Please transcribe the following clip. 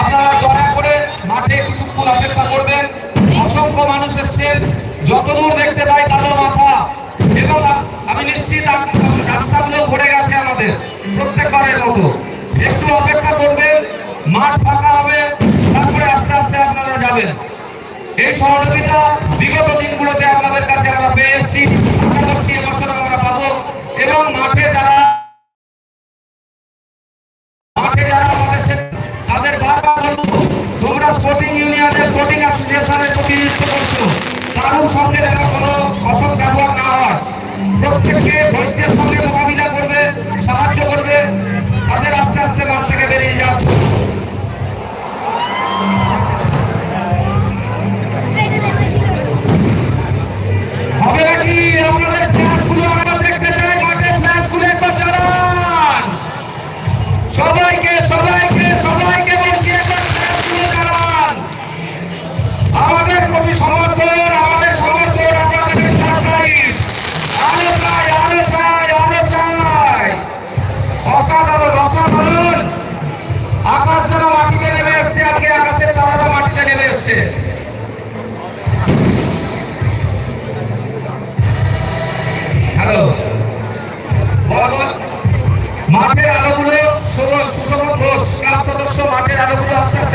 আপনারা দয়া করে মাঠে কিছুক্ষণ অপেক্ষা করবেন। অসংখ্য মানুষ এসছেন। যতদূর দেখতে পাই কালো মাথা। এবং আমি নিশ্চিত রাস্তাগুলো ভরে গেছে আমাদের, প্রত্যেকবারের মতো। একটু অপেক্ষা করবেন, মাঠ ফাঁকা হবে, তারপরে আস্তে আস্তে আপনারা যাবেন। এই সহযোগিতা বিগত দিনগুলোতে আপনাদের কাছে আমরা পেয়ে এসেছি। আশা করছি এবছর আমরা পাবো। এবং মাঠে যারা মাঠে যারা আমাদের তাদের অ্যাসোসিয়েশনের প্রতিনিধিত্ব করছ। কারোর সঙ্গে যেন কোনো অসৎ ব্যবহার না হয়। প্রত্যেককে ধৈর্যের সঙ্গে এসছে হ্যালো মাঠের আলোগুলো সুশোভন ঘোষ ক্লাব সদস্য মাঠের আলোগুলো আস্তে আস্তে